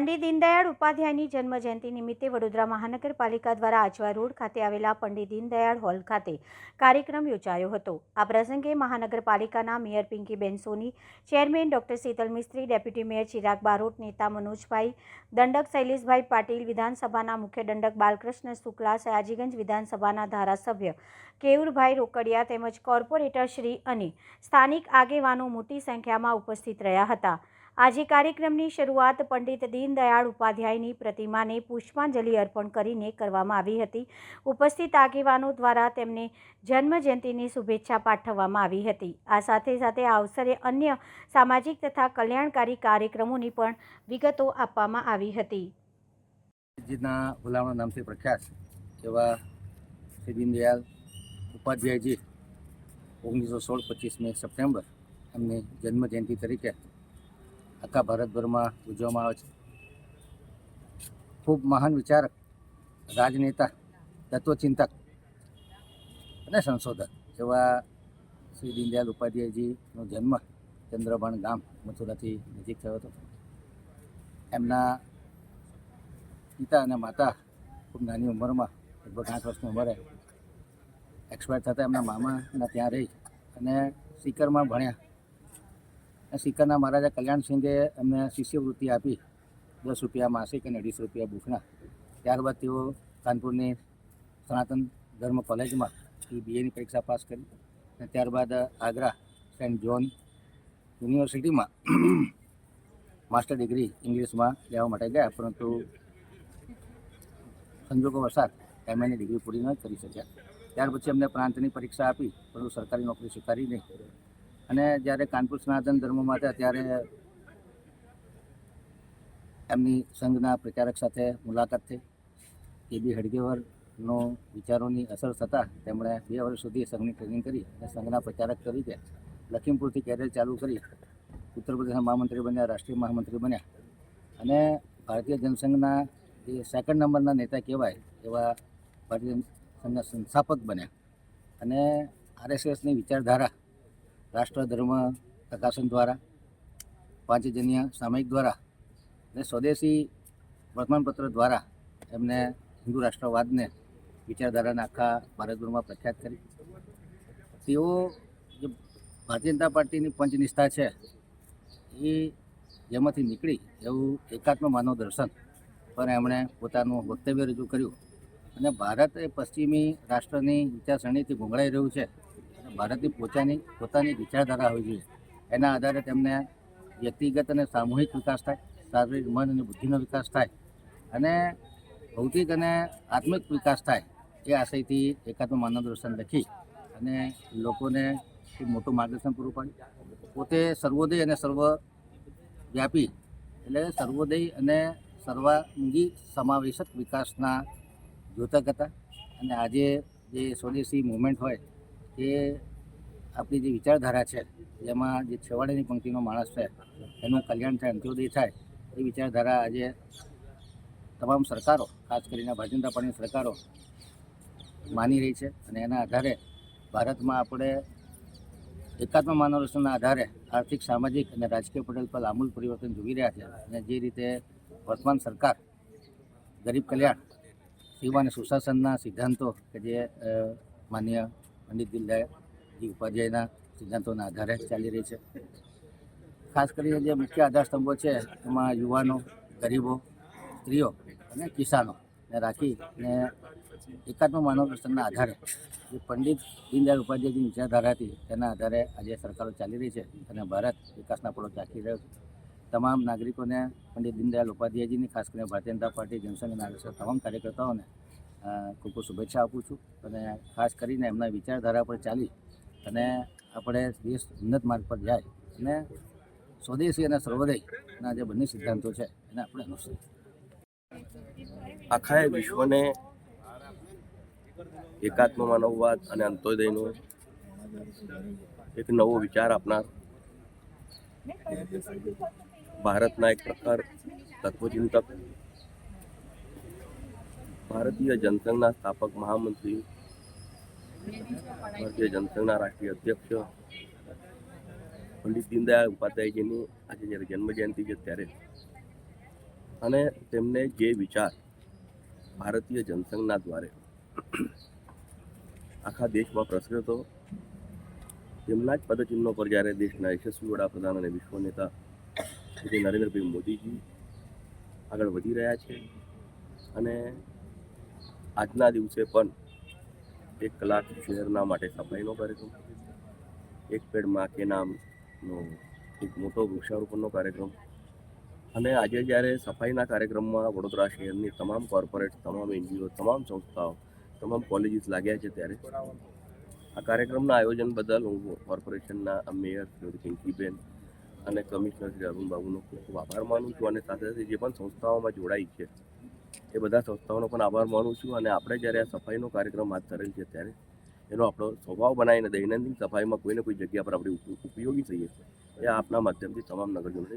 પંડિત દીનદયાળ ઉપાધ્યાયની જન્મજયંતિ નિમિત્તે વડોદરા મહાનગરપાલિકા દ્વારા આજવા રોડ ખાતે આવેલા પંડિત દીનદયાળ હોલ ખાતે કાર્યક્રમ યોજાયો હતો. આ પ્રસંગે મહાનગરપાલિકાના mayor Pinkiben Soni, chairman doctor Sheetal Mistry, deputy mayor Chirag Barot, નેતા મનોજભાઈ, દંડક શૈલેષભાઈ પાટીલ, વિધાનસભાના મુખ્ય દંડક બાલકૃષ્ણ શુક્લા, સયાજીગંજ વિધાનસભાના ધારાસભ્ય કેયુરભાઈ રોકડિયા તેમજ કોર્પોરેટર શ્રી અને સ્થાનિક આગેવાનો મોટી સંખ્યામાં ઉપસ્થિત રહ્યા હતા. આજે કાર્યક્રમની શરૂઆત પંડિત દીનદયાળ ઉપાધ્યાયની પ્રતિમાને પુષ્પાંજલિ અર્પણ કરીને કરવામાં આવી હતી. ઉપસ્થિત આગેવાનો દ્વારા તેમને જન્મજયંતિની શુભેચ્છા પાઠવવામાં આવી હતી. આ સાથે સાથે આ અવસરે અન્ય સામાજિક તથા કલ્યાણકારી કાર્યક્રમોની પણ વિગતો આપવામાં આવી હતી. નામથી પ્રખ્યાત એવા શ્રી ઉપાધ્યાયજી ઓગણીસો સોળ પચીસમી સપ્ટેમ્બર એમની જન્મજયંતિ તરીકે આખા ભારતભરમાં ઉજવવામાં આવે છે. ખૂબ મહાન વિચારક, રાજનેતા, તત્વચિંતક અને સંશોધક એવા શ્રી દીનદયાલ ઉપાધ્યાયજીનો જન્મ ચંદ્રભણ ગામ મથુરાથી નજીક થયો હતો. એમના પિતા અને માતા ખૂબ નાની ઉંમરમાં, લગભગ આઠ વર્ષની ઉંમરે એક્સપાયર થતાં એમના મામાના ત્યાં રહી અને સિકરમાં ભણ્યા. અને મહારાજા કલ્યાણ સિંઘે એમને શિષ્યવૃત્તિ આપી, દસ રૂપિયા માસિક અને અઢીસો રૂપિયા બુકના ત્યારબાદ તેઓ કાનપુરની સનાતન ધર્મ કોલેજમાં બીએની પરીક્ષા પાસ કરી અને ત્યારબાદ આગ્રા સેન્ટ જ્હોન યુનિવર્સિટીમાં માસ્ટર ડિગ્રી ઇંગ્લિશમાં લેવા માટે ગયા, પરંતુ સંજોગો વરસાદ એમએની ડિગ્રી પૂરી ન કરી શક્યા. ત્યાર પછી અમને પ્રાંતની પરીક્ષા આપી, પરંતુ સરકારી નોકરી સ્વીકારી નહીં. અને જ્યારે કાનપુર સનાતન ધર્મમાં હતા ત્યારે એમની સંઘના પ્રચારક સાથે મુલાકાત થઈ. એ બી હડગેવરનો વિચારોની અસર થતાં તેમણે બે વર્ષ સુધી સંઘની ટ્રેનિંગ કરી અને સંઘના પ્રચારક તરીકે લખીમપુરથી કેરિયર ચાલુ કરી ઉત્તર પ્રદેશના મહામંત્રી બન્યા, રાષ્ટ્રીય મહામંત્રી બન્યા. અને ભારતીય જનસંઘના જે સેકન્ડ નંબરના નેતા કહેવાય એવા ભારતીય સંઘના સંસ્થાપક બન્યા. અને આરએસએસની વિચારધારા રાષ્ટ્ર ધર્મ પ્રકાશન દ્વારા, પાંચજન્ય સામયિક દ્વારા અને સ્વદેશી વર્તમાનપત્ર દ્વારા એમને હિન્દુ રાષ્ટ્રવાદને વિચારધારાના આખા ભારતભરમાં પ્રખ્યાત કરી. તેઓ જે ભારતીય જનતા પાર્ટીની પંચનિષ્ઠા છે, એ જેમાંથી નીકળી એવું એકાત્મ માનવ દર્શન પણ એમણે પોતાનું વક્તવ્ય રજૂ કર્યું. અને ભારત એ પશ્ચિમી રાષ્ટ્રની વિચારસરણીથી ગુંગળાઈ રહ્યું છે. ભારતની પોતાની પોતાની વિચારધારા હોવી જોઈએ. એના આધારે તેમને વ્યક્તિગત અને સામૂહિક વિકાસ થાય, શારીરિક મન અને બુદ્ધિનો વિકાસ થાય અને ભૌતિક અને આત્મિક વિકાસ થાય એ આશયથી એકાત્મ માનવ દર્શન લખી અને લોકોને ખૂબ મોટું માર્ગદર્શન પૂરું પાડ્યું. પોતે સર્વોદય અને સર્વ વ્યાપી એટલે સર્વોદય અને સર્વાંગી સમાવેશક વિકાસના દ્યોતક હતા. અને આજે જે સ્વદેશી મુવમેન્ટ હોય એ આપણી જે વિચારધારા છે, જેમાં જે છેવાડાની પંક્તિનો માણસ છે, એનું કલ્યાણ થાય, અંત્યોદય થાય, એ વિચારધારા આજે તમામ સરકારો, ખાસ કરીને ભારતીય જનતા પાર્ટીની સરકારો માની રહી છે અને એના આધારે ભારતમાં આપણે એકાત્મ માનવરસના આધારે આર્થિક, સામાજિક અને રાજકીય પટેલ પર આમૂલ પરિવર્તન જોઈ રહ્યા છે અને જે રીતે વર્તમાન સરકાર ગરીબ કલ્યાણ સેવા અને સુશાસનના સિદ્ધાંતો કે જે માન્ય પંડિત દિલદાયજી ઉપાધ્યાયના સિદ્ધાંતોના આધારે ચાલી રહી છે. ખાસ કરીને જે મુખ્ય આધારસ્તંભો છે, એમાં યુવાનો, ગરીબો, સ્ત્રીઓ અને કિસાનો ને રાખી એકાત્મ માનવ દર્શનના આધારે જે પંડિત દીનદયાળ ઉપાધ્યાયની વિચારધારા હતી, તેના આધારે આજે સરકારો ચાલી રહી છે અને ભારત વિકાસના પડો ચાખી રહ્યો છે. તમામ નાગરિકોને પંડિત દીનદયાળ ઉપાધ્યાયજીની, ખાસ કરીને ભારતીય જનતા પાર્ટી, જનસંઘના તમામ કાર્યકર્તાઓને ખૂબ ખૂબ શુભેચ્છા આપું છું. અને ખાસ કરીને એમના વિચારધારા પર ચાલી અને આપણે દેશ ઉન્નત માર્ગ પર જાય અને સ્વદેશી અને સર્વોદયના જે બંને સિદ્ધાંતો છે એને આપણે અનુસરીએ. આખા વિશ્વને એકાત્મ માનવવાદ અને અંત્યોદયનો એક નવો વિચાર આપનાર ભારતના એક પ્રકાર તત્વચિંતક ભારતીય જનસંઘના સ્થાપક મહામંત્રી, ભારતીય જનસંઘના રાષ્ટ્રીય અધ્યક્ષ પંડિત દીનદયાળ ઉપાધ્યાયજીની આજે જ્યારે જન્મજયંતિ છે ત્યારે. અને તેમને જે વિચાર ભારતીય જનસંઘના દ્વારે આખા દેશમાં પ્રસર્યો તેમના જ પદચિહ્નો પર જ્યારે દેશના યશસ્વી વડાપ્રધાન અને વિશ્વ નેતા શ્રી નરેન્દ્રભાઈ મોદીજી આગળ વધી રહ્યા છે અને આજના દિવસે પણ એક કલાક શહેરના માટે સફાઈનો કાર્યક્રમ, એક પેડમાં નામનો એક મોટો વૃક્ષારોપણનો કાર્યક્રમ અને આજે જ્યારે સફાઈના કાર્યક્રમમાં વડોદરા શહેરની તમામ કોર્પોરેટ, તમામ એનજીઓ, તમામ સંસ્થાઓ, તમામ કોલેજીસ લાગ્યા છે ત્યારે આ કાર્યક્રમના આયોજન બદલ હું કોર્પોરેશનના મેયર શ્રીમતી પિંકીબેન અને કમિશનર શ્રી અરુણબાબુનો ખૂબ ખૂબ આભાર માનું છું અને સાથે સાથે જે પણ સંસ્થાઓમાં જોડાઈ છે એ બધા સંસ્થાઓનો પણ આભાર માનું છું અને આપણે જ્યારે આ સફાઈનો કાર્યક્રમ હાથ ધરેલ છે ત્યારે એનો આપણો સ્વભાવ બનાવીને દૈનંદિન સફાઈમાં કોઈને કોઈ જગ્યા પર આપણે ઉપ- ઉપયોગી થઈએ એ આપના માધ્યમથી તમામ નગરજનોને